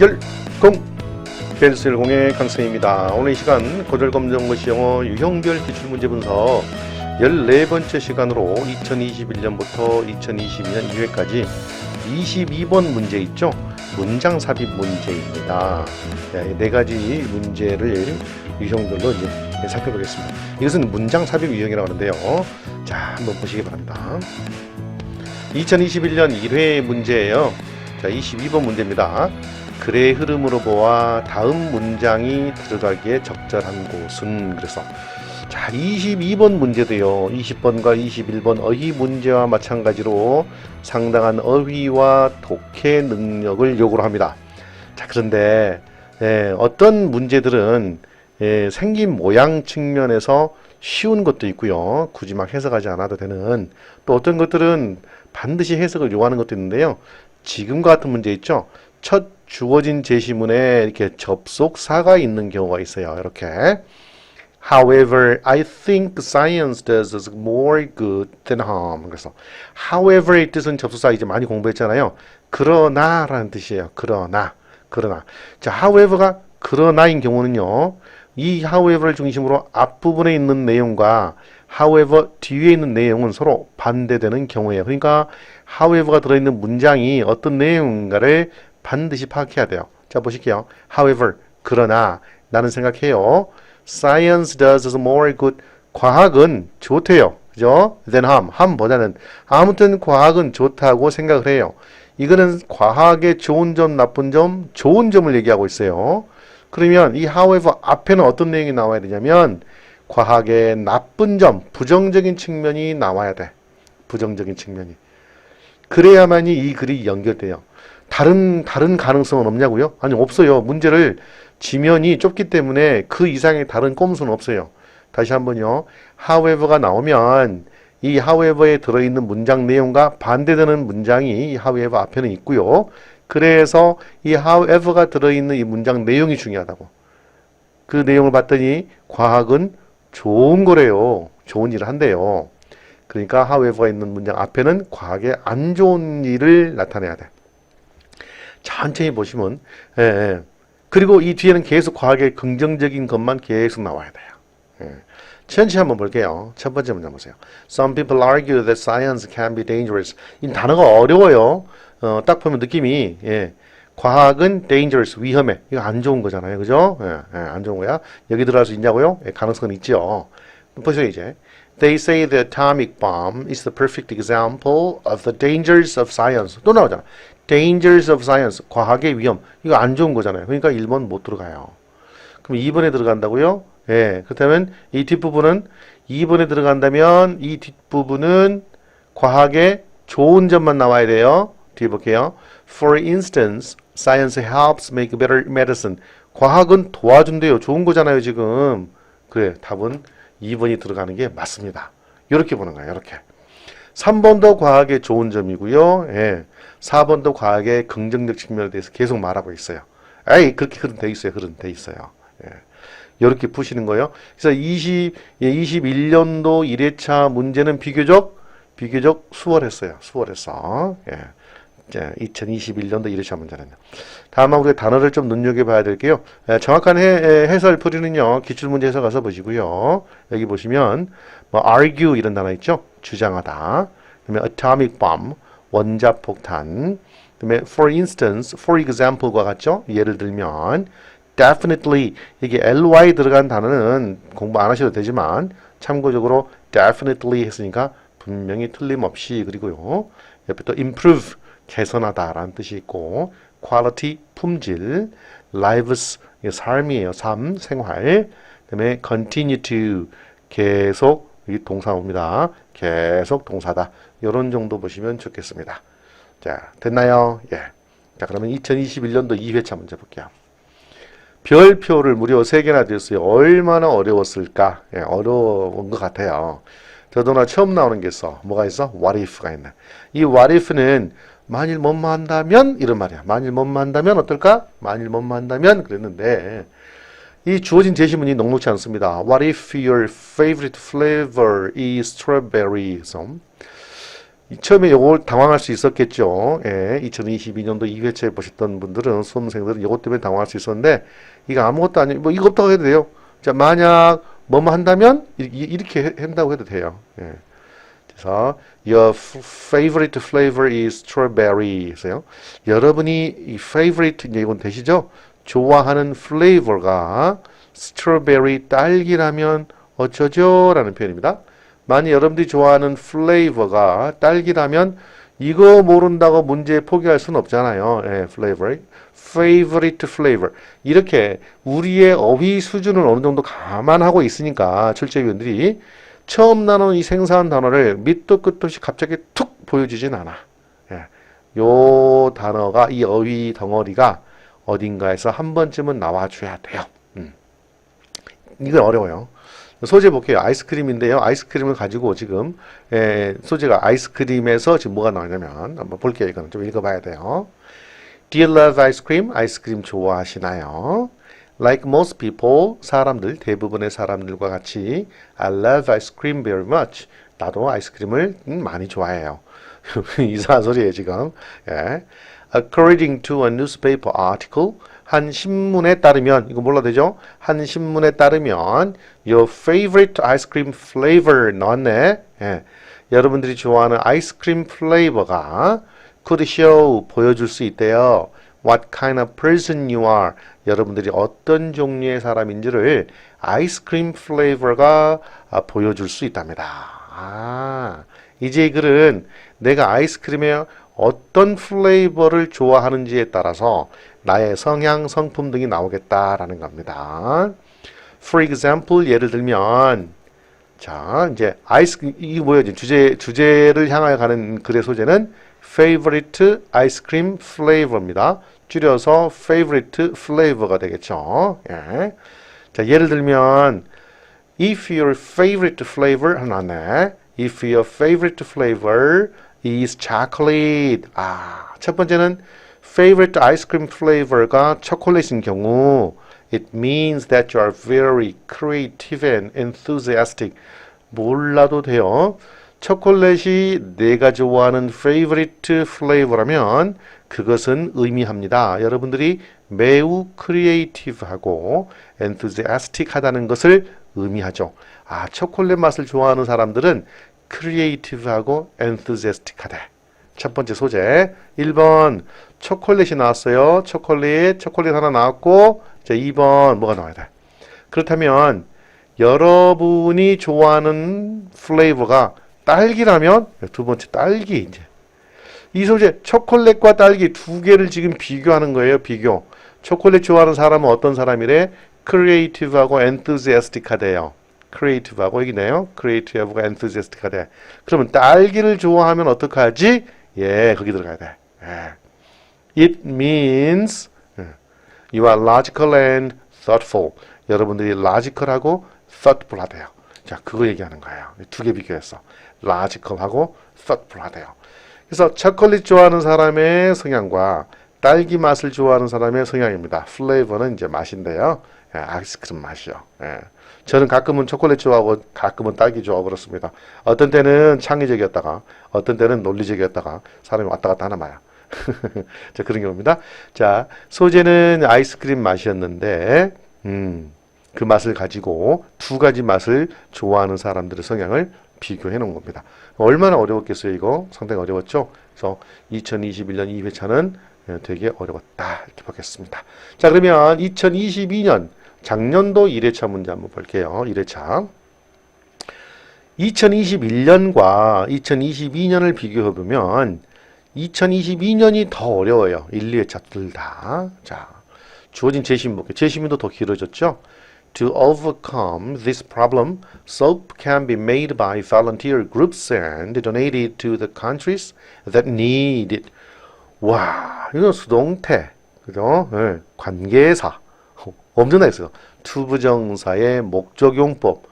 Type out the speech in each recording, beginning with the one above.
열공 벨스열공의 강승입니다. 오늘 이 시간 고절검정고시 영어 유형별 기출문제 분석 14번째 시간으로 2021년부터 2022년 2회까지 22번 문제 있죠? 문장 삽입 문제입니다. 네, 네 가지 문제를 유형별로 이제 살펴보겠습니다. 이것은 문장 삽입 유형이라고 하는데요. 자, 한번 보시기 바랍니다. 2021년 1회 문제예요. 자, 22번 문제입니다. 글의 흐름으로 보아 다음 문장이 들어가기에 적절한 곳은 그래서 자 22번 문제도요. 20번과 21번 어휘 문제와 마찬가지로 상당한 어휘와 독해 능력을 요구를 합니다. 자 그런데 예, 어떤 문제들은 예, 생긴 모양 측면에서 쉬운 것도 있고요. 굳이 막 해석하지 않아도 되는 또 어떤 것들은 반드시 해석을 요하는 것도 있는데요. 지금과 같은 문제 있죠. 첫 주어진 제시문에 이렇게 접속사가 있는 경우가 있어요. 이렇게. However, I think science does us more good than harm. 그래서 however의 뜻은 접속사 이제 많이 공부했잖아요. 그러나라는 뜻이에요. 그러나. 그러나. 자, however가 그러나인 경우는요. 이 however를 중심으로 앞부분에 있는 내용과 however 뒤에 있는 내용은 서로 반대되는 경우예요. 그러니까 however가 들어있는 문장이 어떤 내용인가를 반드시 파악해야 돼요. 자, 보실게요. However, 그러나 나는 생각해요. Science does more good. 과학은 좋대요. 그죠? than harm. harm보다는 아무튼 과학은 좋다고 생각을 해요. 이거는 과학의 좋은 점, 나쁜 점, 좋은 점을 얘기하고 있어요. 그러면 이 however 앞에는 어떤 내용이 나와야 되냐면 과학의 나쁜 점, 부정적인 측면이 나와야 돼. 부정적인 측면이. 그래야만이 이 글이 연결돼요. 다른 다른 가능성은 없냐고요? 아니 없어요. 문제를 지면이 좁기 때문에 그 이상의 다른 꼼수는 없어요. 다시 한번요. however가 나오면 이 however에 들어있는 문장 내용과 반대되는 문장이 이 however 앞에는 있고요. 그래서 이 however가 들어있는 이 문장 내용이 중요하다고. 그 내용을 봤더니 과학은 좋은 거래요. 좋은 일을 한대요. 그러니까 however가 있는 문장 앞에는 과학의 안 좋은 일을 나타내야 돼. 천천히 보시면 예, 예. 그리고 이 뒤에는 계속 과학의 긍정적인 것만 계속 나와야 돼요. 예. 천천히 한번 볼게요. 첫 번째 문장 보세요. Some people argue that science can be dangerous. 이 단어가 어려워요. 어, 딱 보면 느낌이 예. 과학은 dangerous 위험해. 이거 안 좋은 거잖아요. 그죠? 예, 예, 안 좋은 거야. 여기 들어갈 수 있냐고요? 예, 가능성은 있죠. 보세요 이제. They say the atomic bomb is the perfect example of the dangers of science. 또 나오잖아. Dangers of science. 과학의 위험. 이거 안 좋은 거잖아요. 그러니까 1번 못 들어가요. 그럼 2번에 들어간다고요? 예. 그렇다면 이 뒷부분은 2번에 들어간다면 이 뒷부분은 과학의 좋은 점만 나와야 돼요. 뒤에 볼게요. For instance, science helps make better medicine. 과학은 도와준대요. 좋은 거잖아요, 지금. 그래, 답은 2번이 들어가는 게 맞습니다. 이렇게 보는 거예요. 이렇게. 3번도 과학의 좋은 점이고요. 예. 4번도 과학의 긍정적 측면에 대해서 계속 말하고 있어요. 에이, 그렇게 흐름 돼 있어요. 흐름 돼 있어요. 예. 이렇게 푸시는 거예요. 그래서 20, 예, 21년도 1회차 문제는 비교적, 비교적 수월했어요. 수월했어. 예. 자, 2021년도 1회차 문제는요. 다음 우리가 단어를 좀 눈여겨봐야 될게요. 에, 정확한 해, 에, 해설 풀이는요. 기출문제에서 가서 보시고요. 여기 보시면 뭐 argue 이런 단어 있죠. 주장하다. 그다음에 atomic bomb 원자폭탄. 그다음에 for instance, for example과 같죠. 예를 들면 definitely 이게 ly 들어간 단어는 공부 안 하셔도 되지만 참고적으로 definitely 했으니까 분명히 틀림없이 그리고요. 옆에 또 improve 개선하다라는 뜻이 있고 quality 품질, lives 삶이에요. 삶, 생활. 그다음에 continue to 계속 이 동사입니다. 계속 동사다. 이런 정도 보시면 좋겠습니다. 자, 됐나요? 예. 자, 그러면 2021년도 2회차 문제 볼게요. 별표를 무려 3개나 드렸어요. 얼마나 어려웠을까? 예, 어려운 것 같아요. 더더나 처음 나오는 게 있어. 뭐가 있어? what if가 있네. 이 what if는 만일 뭐뭐 한다면 이런 말이야. 만일 뭐뭐 한다면 어떨까? 만일 뭐뭐 한다면 그랬는데 이 주어진 제시문이 녹록지 않습니다. What if your favorite flavor is strawberry? 처음에 요걸 당황할 수 있었겠죠. 예, 2022년도 2회차에 보셨던 분들은 수험생들은 이것 때문에 당황할 수 있었는데 이거 아무것도 아니고 뭐 이것부터 해도 돼요. 자, 만약 뭐뭐 한다면 이렇게 해- 한다고 해도 돼요. 예. 그래서 your favorite flavor is strawberry. 그래서요. 여러분이 이 favorite 이건 되시죠? 좋아하는 flavor가 strawberry 딸기라면 어쩌죠? 라는 표현입니다. 만약 여러분들이 좋아하는 flavor가 딸기라면 이거 모른다고 문제 포기할 수는 없잖아요. 예, flavor. favorite flavor. 이렇게 우리의 어휘 수준을 어느 정도 감안하고 있으니까 출제위원들이 처음 나눈 이 생사한 단어를 밑도 끝도 없이 갑자기 툭 보여주진 않아. 예. 요 단어가 이 어휘 덩어리가 어딘가에서 한 번쯤은 나와줘야 돼요. 음. 이건 어려워요. 소재 볼게요. 아이스크림인데요. 아이스크림을 가지고 지금 예, 소재가 아이스크림에서 지금 뭐가 나오냐면 한번 볼게요. 이거는 좀 읽어봐야 돼요. Do you love ice cream? 아이스크림 좋아하시나요? Like most people, 사람들, 대부분의 사람들과 같이 I love ice cream very much. 나도 아이스크림을 음, 많이 좋아해요. 이상한 소리예요, 지금. 예. According to a newspaper article, 한 신문에 따르면, 이거 몰라 되죠? 한 신문에 따르면, your favorite ice cream flavor 넣었네. 예. 여러분들이 좋아하는 아이스크림 플레이버가 could show 보여줄 수 있대요. What kind of person you are. 여러분들이 어떤 종류의 사람인지를 아이스크림 플레이버가 아, 보여줄 수 있답니다. 아, 이제 이 글은 내가 아이스크림의 어떤 플레이버를 좋아하는지에 따라서 나의 성향, 성품 등이 나오겠다라는 겁니다. For example, 예를 들면 자, 이제 아이스 이게 뭐예요? 주제 주제를 향하여 가는 글의 소재는 favorite ice-cream flavor입니다. 줄여서 favorite flavor가 되겠죠. 예. 자, 예를 들면 if your favorite flavor 하나 나왔네. if your favorite flavor is chocolate. 아, 첫 번째는 favorite ice cream flavor가 초콜릿인 경우 it means that you are very creative and enthusiastic. 몰라도 돼요. 초콜릿이 내가 좋아하는 favorite flavor라면 그것은 의미합니다. 여러분들이 매우 크리에이티브하고 enthusiastic하다는 것을 의미하죠. 아, 초콜릿 맛을 좋아하는 사람들은 크리에이티브하고 enthusiastic하대. 첫 번째 소재. 1번 초콜릿이 나왔어요. 초콜릿, 초콜릿 하나 나왔고 자, 2번 뭐가 나와야 돼? 그렇다면 여러분이 좋아하는 플레이버가 딸기라면 두 번째 딸기 이제 이 소재 초콜릿과 딸기 두 개를 지금 비교하는 거예요. 비교. 초콜릿 좋아하는 사람은 어떤 사람이래? 크리에이티브하고 enthusiastic하대요. 크리에이티브하고 여기네요. 크리에이티브하고 enthusiastic하대. 그러면 딸기를 좋아하면 어떡하지? 예, 거기 들어가야 돼. 예. It means 예, you are logical and thoughtful. 여러분들이 logical하고 thoughtful하대요. 자, 그거 얘기하는 거예요. 두 개 비교했어. logical하고 thoughtful하대요. 그래서 초콜릿 좋아하는 사람의 성향과 딸기 맛을 좋아하는 사람의 성향입니다. 플레이버는 이제 맛인데요. 예, 아이스크림 맛이요. 예. 저는 가끔은 초콜릿 좋아하고 가끔은 딸기 좋아하고 그렇습니다. 어떤 때는 창의적이었다가 어떤 때는 논리적이었다가 사람이 왔다 갔다 하나 봐요. 자, 그런 경우입니다. 자, 소재는 아이스크림 맛이었는데, 음, 그 맛을 가지고 두 가지 맛을 좋아하는 사람들의 성향을 비교해 놓은 겁니다. 얼마나 어려웠겠어요, 이거? 상당히 어려웠죠? 그래서 2021년 2회차는 되게 어려웠다. 이렇게 보겠습니다. 자, 그러면 2022년 작년도 1회차 문제 한번 볼게요. 1회차. 2021년과 2022년을 비교해 보면 2022년이 더 어려워요. 1, 2회차 둘 다. 자, 주어진 제시문 볼게요. 제시문도 더 길어졌죠? To overcome this problem, soap can be made by volunteer groups and donated to the countries that need it. 와, 이건 수동태, 그죠? 예, 관계사. 엄청나게 있어요. 투부정사의 목적용법.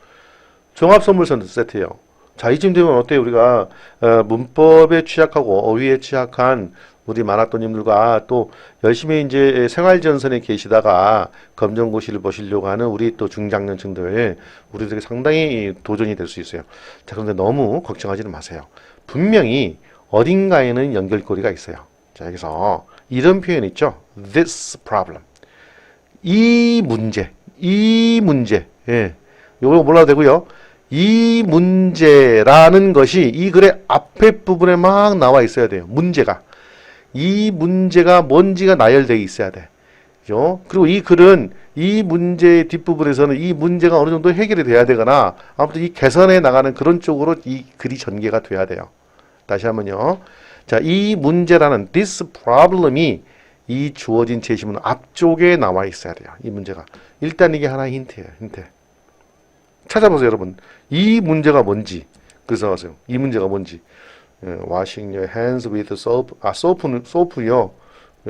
종합선물 세트예요. 자, 이쯤 되면 어때요? 우리가 어, 문법에 취약하고 어휘에 취약한 우리 만학도님들과 또 열심히 이제 생활전선에 계시다가 검정고시를 보시려고 하는 우리 또 중장년층들 우리들에게 상당히 도전이 될 수 있어요. 자, 그런데 너무 걱정하지는 마세요. 분명히 어딘가에는 연결고리가 있어요. 자, 여기서 이런 표현 있죠. This problem. 이 문제, 이 문제. 예. 요거 몰라도 되고요. 이 문제라는 것이 이 글의 앞에 부분에 막 나와 있어야 돼요. 문제가. 이 문제가 뭔지가 나열되어 있어야 돼. 그죠? 그리고 이 글은 이 문제의 뒷부분에서는 이 문제가 어느 정도 해결이 돼야 되거나 아무튼 이 개선해 나가는 그런 쪽으로 이 글이 전개가 돼야 돼요. 다시 한번요. 자, 이 문제라는 this problem이 이 주어진 제시문 앞쪽에 나와 있어야 돼요. 이 문제가. 일단 이게 하나의 힌트예요. 힌트. 찾아보세요, 여러분. 이 문제가 뭔지. 그래서 하세요. 이 문제가 뭔지. 예, washing your hands with soap. 아, 소프는 소프요.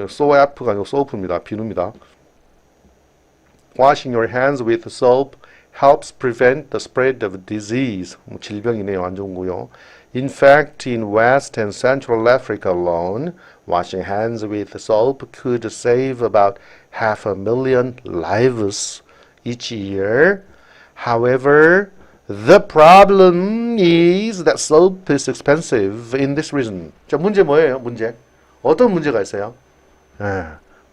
소프가 아니고 소프입니다. 비누입니다. Washing your hands with soap helps prevent the spread of disease. 뭐 질병이네요. 안 좋은 거요. In fact, in West and Central Africa alone, washing hands with soap could save about half a million lives each year. However, the problem is that soap is expensive in this reason. 자, 문제 뭐예요? 문제. 어떤 문제가 있어요? 예,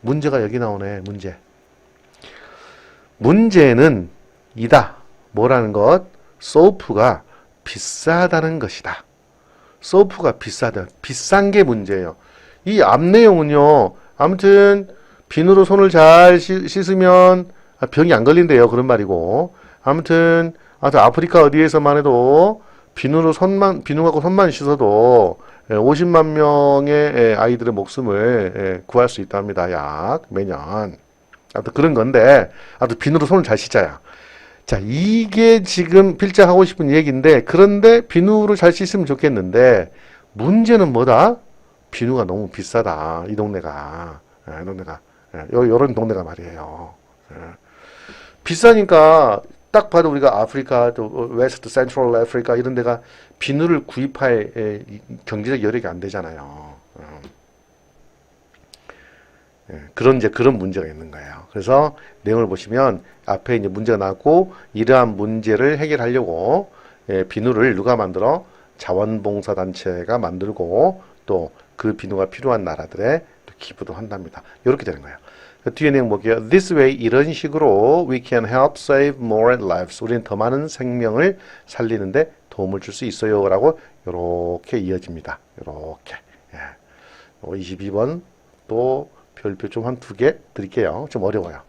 문제가 여기 나오네. 문제. 문제는 이다. 뭐라는 것? 소프가 비싸다는 것이다. 소프가 비싸다. 비싼 게 문제예요. 이 앞 내용은요. 아무튼 비누로 손을 잘 씻- 씻으면 아, 병이 안 걸린대요. 그런 말이고. 아무튼 아무튼 아프리카 어디에서만 해도 비누로 손만 비누 갖고 손만 씻어도 예, 50만 명의 예, 아이들의 목숨을 예, 구할 수 있답니다. 약 매년. 아무튼 그런 건데 아무튼 비누로 손을 잘 씻자야. 자, 이게 지금 필자 하고 싶은 얘기인데, 그런데 비누로 잘 씻으면 좋겠는데, 문제는 뭐다? 비누가 너무 비싸다. 이 동네가. 예, 이 동네가. 예, 요, 요런 동네가 말이에요. 예. 비싸니까, 딱 봐도 우리가 아프리카, 또, 웨스트, 센트럴 아프리카 이런 데가 비누를 구입할 경제적 여력이 안 되잖아요. 어. 예, 그런 이제 그런 문제가 있는 거예요. 그래서 내용을 보시면 앞에 이제 문제가 나왔고 이러한 문제를 해결하려고 예, 비누를 누가 만들어 자원봉사 단체가 만들고 또 그 비누가 필요한 나라들에 또 기부도 한답니다. 이렇게 되는 거예요. 그 뒤에 내용 볼게요. This way 이런 식으로 we can help save more lives. 우리는 더 많은 생명을 살리는데 도움을 줄 수 있어요라고 이렇게 이어집니다. 이렇게. 예. 22번 또 별표 좀 한 두 개 드릴게요. 좀 어려워요.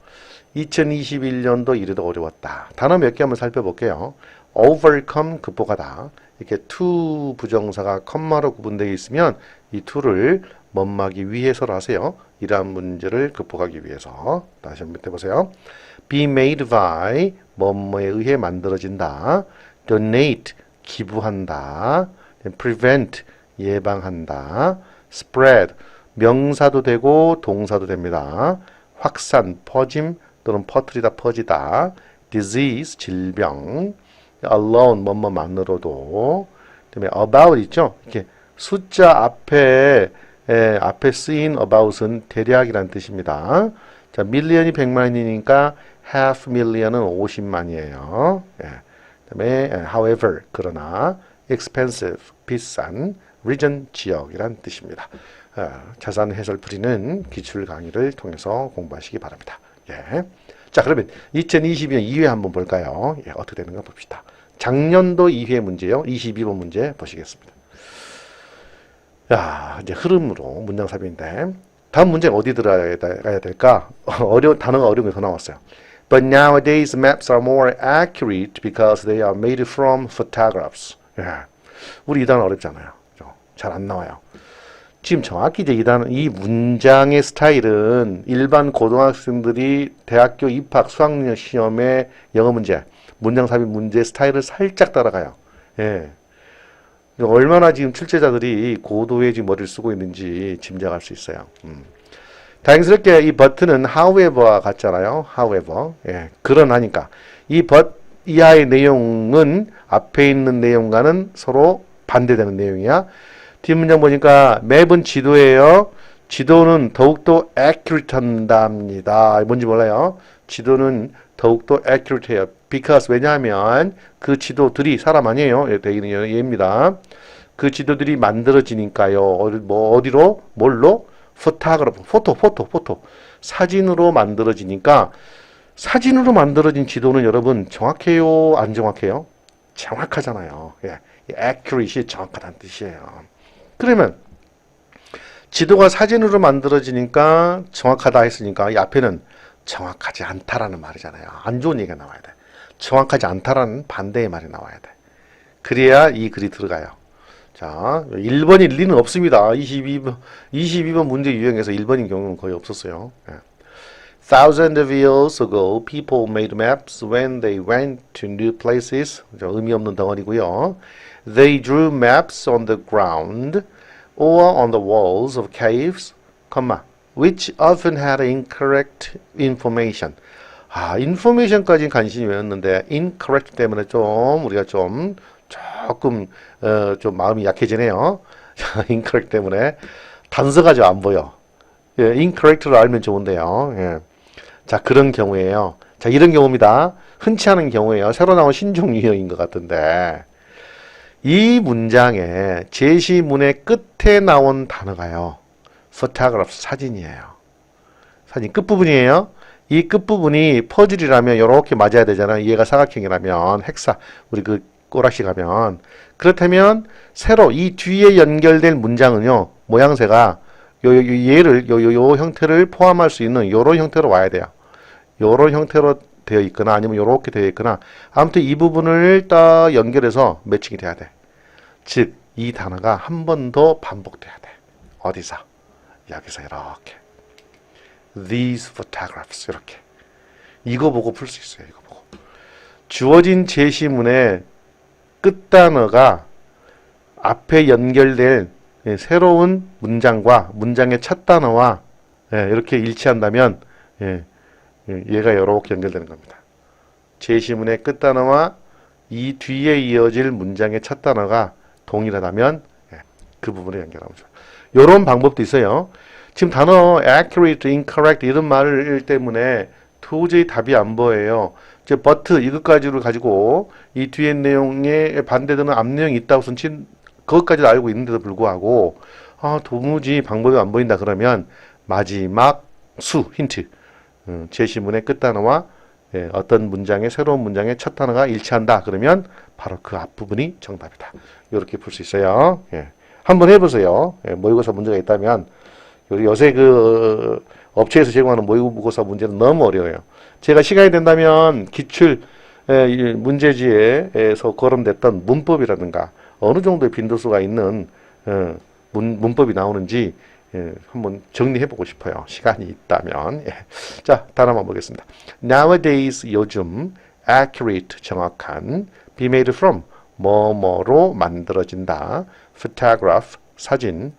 2021년도 이래도 어려웠다. 단어 몇 개 한번 살펴볼게요. overcome 극복하다. 이렇게 to 부정사가 컴마로 구분되어 있으면 이 to를 멋마기 위해서로 하세요. 이러한 문제를 극복하기 위해서. 다시 한번 해보세요. be made by 뭐뭐에 의해 만들어진다. donate 기부한다. prevent 예방한다. spread 명사도 되고 동사도 됩니다. 확산, 퍼짐 또는 퍼뜨리다, 퍼지다. disease, 질병. alone, 뭐뭐만으로도. 그다음에 about 있죠? 이렇게 숫자 앞에 에, 앞에 쓰인 about은 대략이란 뜻입니다. 자, 밀리언이 100만이니까 half million은 50만이에요. 예. 그다음에 however 그러나 expensive 비싼 region 지역이란 뜻입니다. 어, 자산 해설 풀이는 기출 강의를 통해서 공부하시기 바랍니다. 예. 자, 그러면 2022년 2회 한번 볼까요? 예, 어떻게 되는가 봅시다. 작년도 2회 문제요. 22번 문제 보시겠습니다. 야, 이제 흐름으로 문장 삽입인데 다음 문제는 어디 들어가야 될까? 어려 단어가 어려운 게더 나왔어요. But nowadays maps are more accurate because they are made from photographs. 예. 우리 이 단어 어렵잖아요. 잘 안 나와요. 지금 정확히 이제 이 단어, 이 문장의 스타일은 일반 고등학생들이 대학교 입학 수학력 시험의 영어 문제, 문장 삽입 문제 스타일을 살짝 따라가요. 예. 얼마나 지금 출제자들이 고도의 지금 머리를 쓰고 있는지 짐작할 수 있어요. 음. 다행스럽게 이 but는 however와 같잖아요. however. 예. 그러나니까. 이 but 이하의 내용은 앞에 있는 내용과는 서로 반대되는 내용이야. 뒷문장 보니까 맵은 지도예요. 지도는 더욱더 accurate 한답니다. 뭔지 몰라요. 지도는 더욱더 accurate 해요. Because 왜냐하면 그 지도들이 사람 아니에요. 예, 대기는 얘입니다. 그 지도들이 만들어지니까요. 뭐 어디로 뭘로 포토그래프 포토 포토 포토 사진으로 만들어지니까 사진으로 만들어진 지도는 여러분 정확해요 안 정확해요? 정확하잖아요. 예, accuracy 정확하다는 뜻이에요. 그러면 지도가 사진으로 만들어지니까 정확하다 했으니까 이 앞에는 정확하지 않다라는 말이잖아요. 안 좋은 얘기가 나와야 돼. 정확하지 않다라는 반대의 말이 나와야 돼. 그래야 이 글이 들어가요. 자, 1번일 리는 없습니다. 22번, 22번 문제 유형에서 1번인 경우는 거의 없었어요. 예. Thousands of years ago, people made maps when they went to new places. 저 의미 없는 덩어리고요. They drew maps on the ground or on the walls of caves, which often had incorrect information. 아, information까지 간신히 외웠는데 incorrect 때문에 좀 우리가 좀 조금 어, 좀 마음이 약해지네요. incorrect 때문에 단서가 좀 안 보여. 예, incorrect를 알면 좋은데요. 예. 자, 그런 경우에요. 자, 이런 경우입니다. 흔치 않은 경우에요. 새로 나온 신종 유형인 것 같은데, 이 문장의 제시문의 끝에 나온 단어가요. photograph, 사진이에요. 사진 끝부분이에요. 이 끝부분이 퍼즐이라면 이렇게 맞아야 되잖아요. 얘가 사각형이라면, 헥사, 우리 그 꼬락시 가면. 그렇다면, 새로 이 뒤에 연결될 문장은요, 모양새가 요, 요, 요 얘를 요, 요, 요 형태를 포함할 수 있는 요런 형태로 와야 돼요. 요런 형태로 되어 있거나 아니면 요렇게 되어 있거나 아무튼 이 부분을 딱 연결해서 매칭이 돼야 돼. 즉, 이 단어가 한 번 더 반복돼야 돼. 어디서? 여기서 이렇게. These photographs 이렇게. 이거 보고 풀 수 있어요. 이거 보고. 주어진 제시문의 끝 단어가 앞에 연결될 예, 새로운 문장과 문장의 첫 단어와 예, 이렇게 일치한다면 예, 예, 얘가 이렇게 연결되는 겁니다. 제시문의 끝 단어와 이 뒤에 이어질 문장의 첫 단어가 동일하다면 예, 그 부분을 연결하면 좋아요. 이런 방법도 있어요. 지금 단어 accurate, incorrect 이런 말 때문에 도저히 답이 안 보여요. 이제 but 이것까지를 가지고 이 뒤에 내용에 반대되는 앞 내용이 있다고 손친 그것까지 알고 있는데도 불구하고 아 도무지 방법이 안 보인다 그러면 마지막 수 힌트 음, 제시문의 끝 단어와 예, 어떤 문장의 새로운 문장의 첫 단어가 일치한다 그러면 바로 그 앞부분이 정답이다 이렇게 풀 수 있어요 예. 한번 해보세요 예, 모의고사 문제가 있다면 요- 요새 그 어, 업체에서 제공하는 모의고사 문제는 너무 어려워요 제가 시간이 된다면 기출 문제지에서 거론됐던 문법이라든가 어느 정도의 빈도수가 있는 어, 문, 문법이 나오는지 예, 한번 정리해보고 싶어요. 시간이 있다면. 예. 자, 단어 만 보겠습니다. Nowadays, 요즘, accurate, 정확한, be made from, 뭐뭐로 만들어진다. photograph, 사진,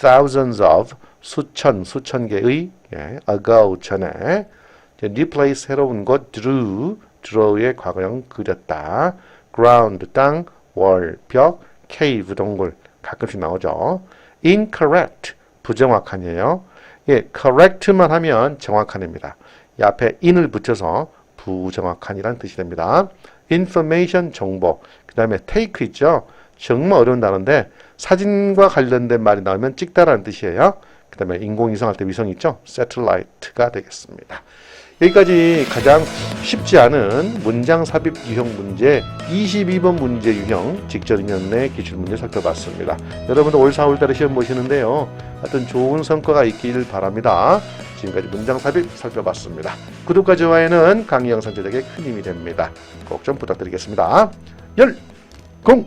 thousands of, 수천, 수천 개의, 예, ago, 전에, replace, 새로운 것, drew, draw의 과거형 그렸다. ground, 땅, wall, 벽, cave, 동굴, 가끔씩 나오죠. incorrect, 부정확한이에요. 예, correct만 하면 정확한입니다. 이 앞에 in을 붙여서 부정확한이라는 뜻이 됩니다. information, 정보. 그 다음에 take 있죠. 정말 어려운 단어인데 사진과 관련된 말이 나오면 찍다라는 뜻이에요. 그 다음에 인공위성 할 때 위성 있죠. satellite가 되겠습니다. 여기까지 가장 쉽지 않은 문장 삽입 유형 문제 22번 문제 유형 직전인연 내 기출 문제 살펴봤습니다. 여러분도 올 4월달에 시험 보시는데요. 하여튼 좋은 성과가 있길 바랍니다. 지금까지 문장 삽입 살펴봤습니다. 구독과 좋아요는 강의 영상 제작에 큰 힘이 됩니다. 꼭 좀 부탁드리겠습니다. 열, 공!